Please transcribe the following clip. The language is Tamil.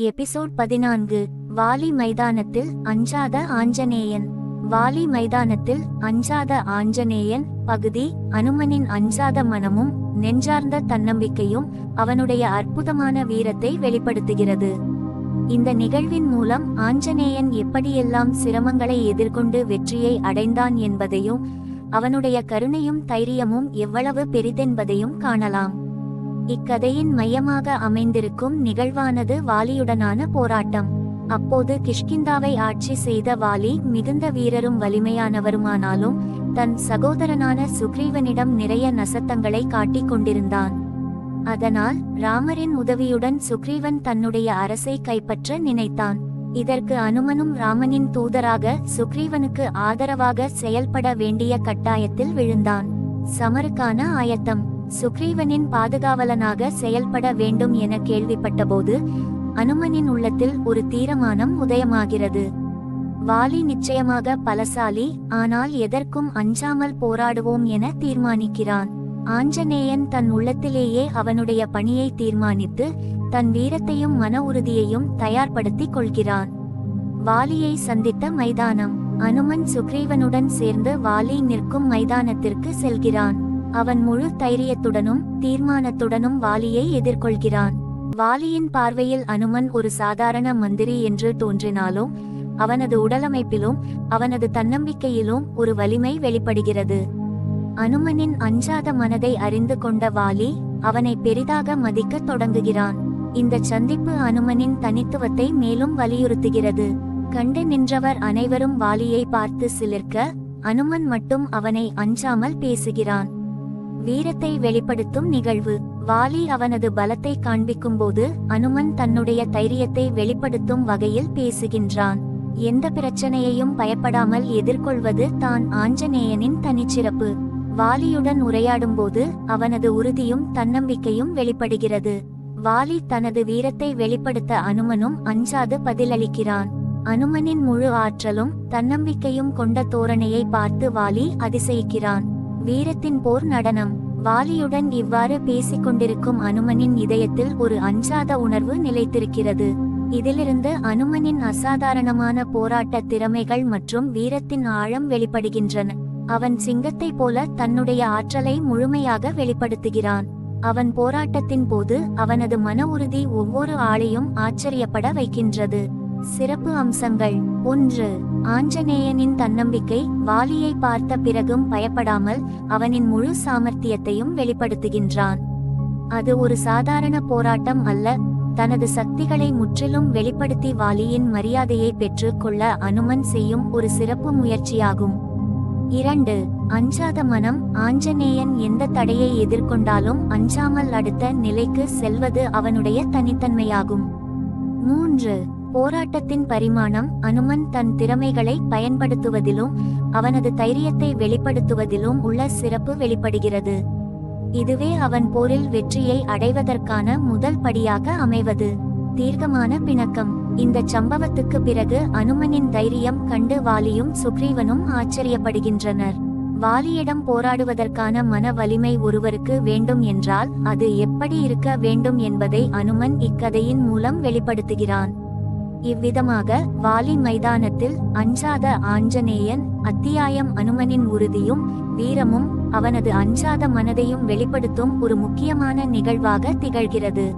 எபிசோட் பதினான்கு வாலி மைதானத்தில் அஞ்சாத ஆஞ்சநேயன். வாலி மைதானத்தில் அஞ்சாத ஆஞ்சநேயன் பகுதி அனுமனின் அஞ்சாத மனமும் நெஞ்சார்ந்த தன்னம்பிக்கையும் அவனுடைய அற்புதமான வீரத்தை வெளிப்படுத்துகிறது. இந்த நிகழ்வின் மூலம் ஆஞ்சநேயன் எப்படியெல்லாம் சிரமங்களை எதிர்கொண்டு வெற்றியை அடைந்தான் என்பதையும் அவனுடைய கருணையும் தைரியமும் எவ்வளவு பெரிதென்பதையும் காணலாம். இக்கதையின் மையமாக அமைந்திருக்கும் நிகழ்வானது வாலியுடனான போராட்டம். அப்போது கிஷ்கிந்தாவை ஆட்சி செய்த வாலி மிகுந்த வீரரும் வலிமையானவருமானாலும் தன் சகோதரனான சுக்ரீவனிடம் நிறைய நசத்தங்களை காட்டிக் கொண்டிருந்தான். அதனால் ராமரின் உதவியுடன் சுக்ரீவன் தன்னுடைய அரசை கைப்பற்ற நினைத்தான். இதற்கு அனுமனும் ராமனின் தூதராக சுக்ரீவனுக்கு ஆதரவாக செயல்பட வேண்டிய கட்டாயத்தில் விழுந்தான். சமருக்கான ஆயத்தம். சுக்ரீவனின் பாதுகாவலனாக செயல்பட வேண்டும் என கேள்விப்பட்டபோது அனுமனின் உள்ளத்தில் ஒரு தீரமானம் உதயமாகிறது. வாலி நிச்சயமாக பலசாலி ஆனால் எதற்கும் அஞ்சாமல் போராடுவோம் என தீர்மானிக்கிறான். ஆஞ்சநேயன் தன் உள்ளத்திலேயே அவனுடைய பணியை தீர்மானித்து தன் வீரத்தையும் மன உறுதியையும் தயார்படுத்திக் கொள்கிறான். வாலியை சந்தித்த மைதானம். அனுமன் சுக்ரீவனுடன் சேர்ந்து வாலி நிற்கும் மைதானத்திற்கு செல்கிறான். அவன் முழு தைரியத்துடனும் தீர்மானத்துடனும் வாலியை எதிர்கொள்கிறான். வாலியின் பார்வையில் அனுமன் ஒரு சாதாரண மந்திரி என்று தோன்றினாலும் அவனது உடலமைப்பிலும் அவனது தன்னம்பிக்கையிலும் ஒரு வலிமை வெளிப்படுகிறது. அனுமனின் அஞ்சாத மனதை அறிந்து கொண்ட வாலி அவனை பெரிதாக மதிக்கத் தொடங்குகிறான். இந்த சந்திப்பு அனுமனின் தனித்துவத்தை மேலும் வலியுறுத்துகிறது. கண்டு நின்றவர் அனைவரும் வாலியை பார்த்து சிலிர்க்க அனுமன் மட்டும் அவனை அஞ்சாமல் பேசுகிறான். வீரத்தை வெளிப்படுத்தும் நிகழ்வு. வாலி அவனது பலத்தை காண்பிக்கும்போது அனுமன் தன்னுடைய தைரியத்தை வெளிப்படுத்தும் வகையில் பேசுகின்றான். எந்த பிரச்சனையையும் பயப்படாமல் எதிர்கொள்வது தான் ஆஞ்சநேயனின் தனிச்சிறப்பு. வாலியுடன் உரையாடும்போது அவனது உறுதியும் தன்னம்பிக்கையும் வெளிப்படுகிறது. வாலி தனது வீரத்தை வெளிப்படுத்த அனுமனும் அஞ்சாது பதிலளிக்கிறான். அனுமனின் முழு ஆற்றலும் தன்னம்பிக்கையும் கொண்ட தோரணையை பார்த்து வாலி அதிசயிக்கிறான். வீரத்தின் போர் நடனம். வாலியுடன் இவ்வாறு பேசிக் கொண்டிருக்கும் அனுமனின் இதயத்தில் ஒரு அஞ்சாத உணர்வு நிலைத்திருக்கிறது. இதிலிருந்து அனுமனின் அசாதாரணமான போராட்ட திறமைகள் மற்றும் வீரத்தின் ஆழம் வெளிப்படுகின்றன. அவன் சிங்கத்தைப் போல தன்னுடைய ஆற்றலை முழுமையாக வெளிப்படுத்துகிறான். அவன் போராட்டத்தின் போது அவனது மன உறுதி ஒவ்வொரு ஆளையும் ஆச்சரியப்பட வைக்கின்றது. சிறப்பு அம்சங்கள். ஒன்று ஆஞ்சநேயனின் தன்னம்பிக்கை. வாலியை பார்த்த பிறகும் பயப்படாமல் அவனின் முழு சாமர்த்தியத்தையும் வெளிப்படுத்துகின்றான். அது ஒரு சாதாரண போராட்டம் அல்ல. தனது சக்திகளை முற்றிலும் வெளிப்படுத்தி வாலியின் மரியாதையை பெற்றுக்கொள்ள அனுமன் செய்யும் ஒரு சிறப்பு முயற்சியாகும். இரண்டு அஞ்சாத மனம். ஆஞ்சநேயன் எந்த தடையை எதிர்கொண்டாலும் அஞ்சாமல் அடுத்த நிலைக்கு செல்வது அவனுடைய தனித்தன்மையாகும். மூன்று போராட்டத்தின் பரிமாணம் அனுமன் தன் திறமைகளை பயன்படுத்துவதிலும் அவனது தைரியத்தை வெளிப்படுத்துவதிலும் உள்ள சிறப்பு வெளிப்படுகிறது. இதுவே அவன் போரில் வெற்றியை அடைவதற்கான முதல் படியாக அமைவது. தீர்க்கமான பிணக்கம். இந்த சம்பவத்துக்கு பிறகு அனுமனின் தைரியம் கண்டு வாலியும் சுக்ரீவனும் ஆச்சரியப்படுகின்றனர். வாலியிடம் போராடுவதற்கான மன வலிமை ஒருவருக்கு வேண்டும் என்றால் அது எப்படி இருக்க வேண்டும் என்பதை அனுமன் இக்கதையின் மூலம் வெளிப்படுத்துகிறான். இவ்விதமாக வாலி மைதானத்தில் அஞ்சாத ஆஞ்சநேயன் அத்தியாயம் அனுமனின் உறுதியும் வீரமும் அவனது அஞ்சாத மனதையும் வெளிப்படுத்தும் ஒரு முக்கியமான நிகழ்வாக திகழ்கிறது.